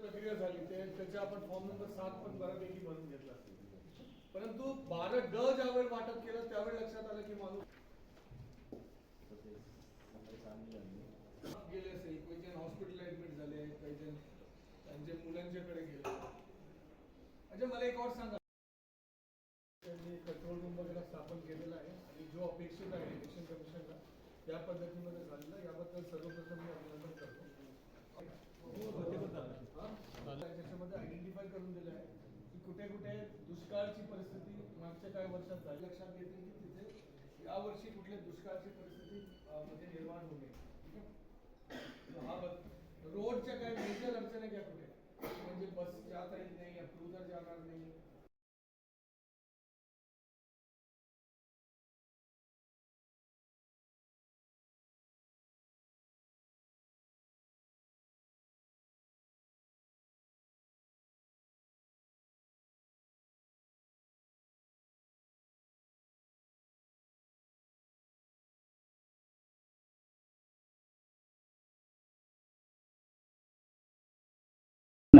प्रक्रिया झाली. ते त्याचे आपण फॉर्म नंबर सात पण बऱ्यापैकी भरून घेतला. परंतु बारा ड ज्यावेळी वाटप केलं त्यावेळी लक्षात आलं की माणूस गेले असेल. काही जण हॉस्पिटलला ऍडमिट झाले काही जण त्यांच्या मुलांच्याकडे गेले. म्हणजे मला एक और सांगा. त्यांनी कंट्रोल रूम वगैरे स्थापन केलेला आहे. आणि जो अपेक्षित आहे इलेक्शन कमिशनला त्या पद्धतीमध्ये झालेला याबद्दल सर्वप्रथम मी अभिनंदन करतो. त्याच्यामध्ये आयडेंटिफाय करून दिलं आहे की कुठे कुठे दुष्काळाची परिस्थिती मागच्या काही वर्षात झाली. लक्षात घेते की तिथे यावर्षी कुठल्या दुष्काळची परिस्थिती मध्ये म्हणजे निर्माण होऊ नये. हा बघ रोडच्या काही मेजर अडचणी घ्या कुठे. म्हणजे बस जाता येत नाही अप्रुव्हर जाणार नाही.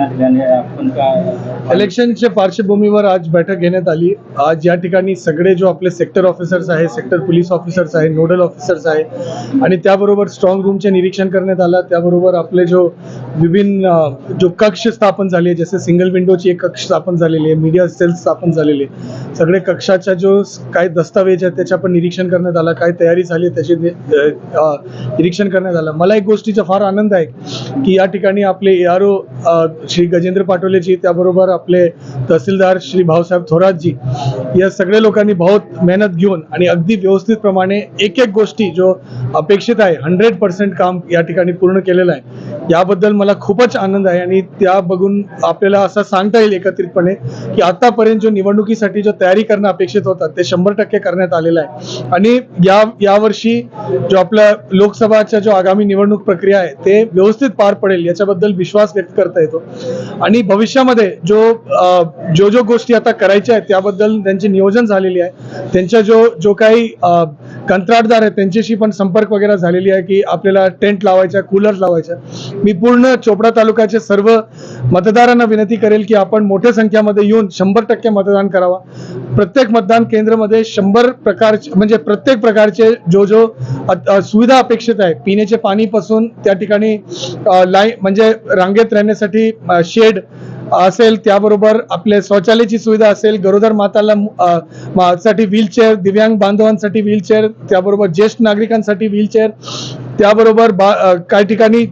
दिल्याने आपण इलेक्शनच्या पार्श्वभूमीवर आज बैठक घेण्यात आली. आज या ठिकाणी सगळे जो आपले सेक्टर ऑफिसर्स आहे सेक्टर पोलीस ऑफिसर्स आहे नोडल ऑफिसर्स आहे आणि त्याबरोबर स्ट्रॉंग रूमचे निरीक्षण करण्यात आलं. त्याबरोबर आपले जो विभिन्न जो कक्ष स्थापन झाले जसे सिंगल विंडोची एक कक्ष स्थापन झालेली आहे मीडिया सेल स्थापन झालेली आहे. सगळे कक्षाच्या जो काय दस्तावेज आहे त्याच्या पण निरीक्षण करण्यात आलं. काय तयारी झाली त्याचे निरीक्षण करण्यात आलं. मला एक गोष्टीचा फार आनंद आहे. की या ठिकाणी आपले A R O Shri Gajendra पाटोलेजी त्याबरोबर आपले तहसीलदार श्री भाऊसाहेब थोरातजी या सगळ्या लोकांनी बहुत मेहनत घेऊन आणि अगदी व्यवस्थितप्रमाणे एक एक गोष्टी जो अपेक्षित आहे हंड्रेड पर्सेंट काम या ठिकाणी पूर्ण केलेलं आहे याबद्दल मला खूपच आनंद आहे आणि त्या बघून आपल्याला असं सांगता येईल एकत्रितपणे की आतापर्यंत जो निवडणुकीसाठी जो तयारी करणं अपेक्षित होतं ते शंभर टक्के करण्यात आलेलं आहे. आणि या यावर्षी जो आपला लोकसभाच्या जो आगामी निवडणूक प्रक्रिया आहे ते व्यवस्थित पार पडेल याच्याबद्दल विश्वास व्यक्त करता येतो. आणि भविष्यामध्ये जो जो जो गोष्टी आता करायच्या आहेत त्याबद्दल त्यांचे नियोजन झालेली आहे. त्यांच्या जो जो काही कंत्राटदार आहेत त्यांच्याशी पण संपर्क वगैरे झालेली आहे की आपल्याला टेंट लावायच्या कूलर लावायच्या. मी पूर्ण चोपडा तालुक्याचे सर्व मतदारांना विनंती करेल की आपण मोठ्या संख्यामध्ये येऊन शंभर टक्के मतदान करावा. प्रत्येक मतदान केंद्रामध्ये शंभर प्रकारचे म्हणजे प्रत्येक प्रकारचे जो जो सुविधा अपेक्षित आहे पिण्याचे पाणीपासून त्या ठिकाणी लाईन म्हणजे रांगेत राहण्यासाठी शेड असेल त्याबरोबर आपले शौचालयाची सुविधा असेल गरोदर माताला साठी व्हीलचेअर दिव्यांग बांधवांसाठी व्हीलचेअर त्याबरोबर ज्येष्ठ नागरिकांसाठी व्हीलचेअर त्याबरोबर बा काही ठिकाणी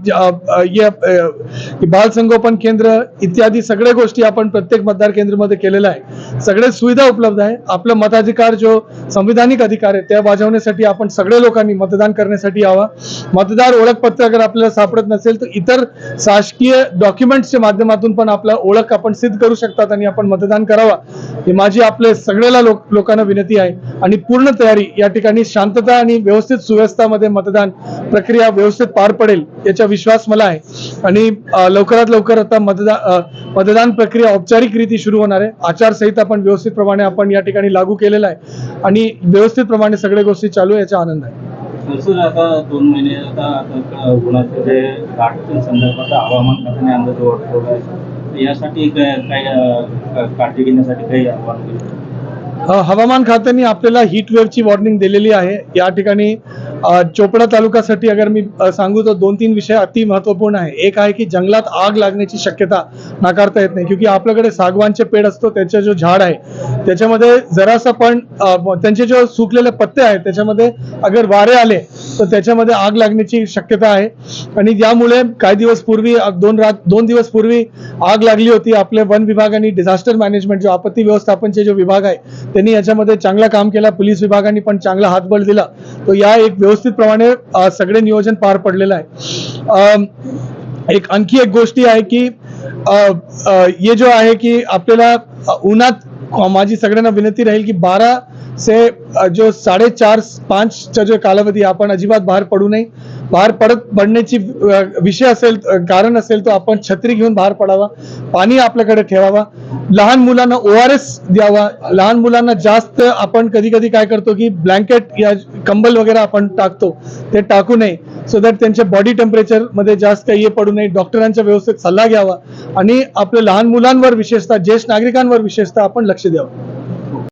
बाल संगोपन केंद्र इत्यादी सगळ्या गोष्टी आपण प्रत्येक मतदार केंद्रामध्ये केलेल्या आहे सगळे सुविधा उपलब्ध आहे आपला मताधिकार जो संविधानिक अधिकार आहे त्या बजावण्यासाठी आपण सगळ्या लोकांनी मतदान करण्यासाठी यावा. मतदार ओळखपत्र अगर आपल्याला सापडत नसेल तर इतर शासकीय डॉक्युमेंट्सच्या माध्यमातून पण आपला ओळख आपण सिद्ध करू शकतात आणि आपण मतदान करावा. ही माझी आपले सगळ्याला लोक लोकांना विनंती आहे. आणि पूर्ण तयारी या ठिकाणी शांतता आणि व्यवस्थित सुव्यवस्थामध्ये मतदान प्रक्रिया व्यवस्थित पार पडेल याचा विश्वास मला आहे. आणि लवकरात लवकर आता मतदान मतदान प्रक्रिया औपचारिक रीती सुरू होणार आहे. आचारसंहिता पण व्यवस्थित प्रमाणे आपण या ठिकाणी लागू केलेला आहे. आणि व्यवस्थित प्रमाणे सगळ्या गोष्टी चालू आहे याचा आनंद आहे. सर आता दोन महिने आता उन्हाचे जे संदर्भात हवामान खात्याने अंदाज यासाठी काय काळजी घेण्यासाठी काही हवामान खात्याने आपल्याला हीट वेव्हची वॉर्निंग दिलेली आहे. या ठिकाणी चोपडा तालुक्यासाठी अगर मी सांगू तर दोन तीन विषय अति महत्त्वपूर्ण आहे. एक आहे की जंगलात आग लागण्याची शक्यता नाकारता येत नाही क्योंकि आपल्याकडे सागवानचे पेड असतो त्याचे जो झाड आहे त्याच्यामध्ये जरासा पण त्यांचे जो सुकलेले पत्ते आहेत त्याच्यामध्ये अगर वारे आले तर त्याच्यामध्ये आग लागण्याची शक्यता आहे. आणि यामुळे काही दिवस पूर्वी दोन रात दोन दिवस पूर्वी आग लागली होती. आपले वन विभाग आणि डिझास्टर मॅनेजमेंट जो आपत्ती व्यवस्थापनचे जो विभाग आहे त्यांनी याच्यामध्ये चांगला काम केला. पोलीस विभागाने पण चांगला हातबळ दिला. तो या एक व्यवस्थितप्रमाणे सगळे नियोजन पार पडलेलं आहे. एक आणखी एक गोष्टी आहे की अ, ये जो आहे की आपल्याला उन्हात माझी सगळ्यांना विनंती राहील की बारा से जो साडेचार पाचचा जो कालावधी आपण अजिबात बाहेर पडू नये. बाहेर पडत पडण्याची विषय असेल कारण असेल तो आपण छत्री घेऊन बाहेर पडावा पाणी आपल्याकडे ठेवावा. लहान मुलांना ओ आर एस द्यावा. लहान मुलांना जास्त आपण कधी कधी काय करतो की ब्लँकेट या कंबल वगैरे आपण टाकतो ते टाकू नये. सो दॅट त्यांच्या बॉडी टेम्परेचरमध्ये जास्त काही हे पडू नये. डॉक्टरांचा व्यवस्थित सल्ला घ्यावा. आणि आपल्या लहान मुलांवर विशेषतः ज्येष्ठ नागरिकांवर विशेषतः आपण लक्ष द्यावं.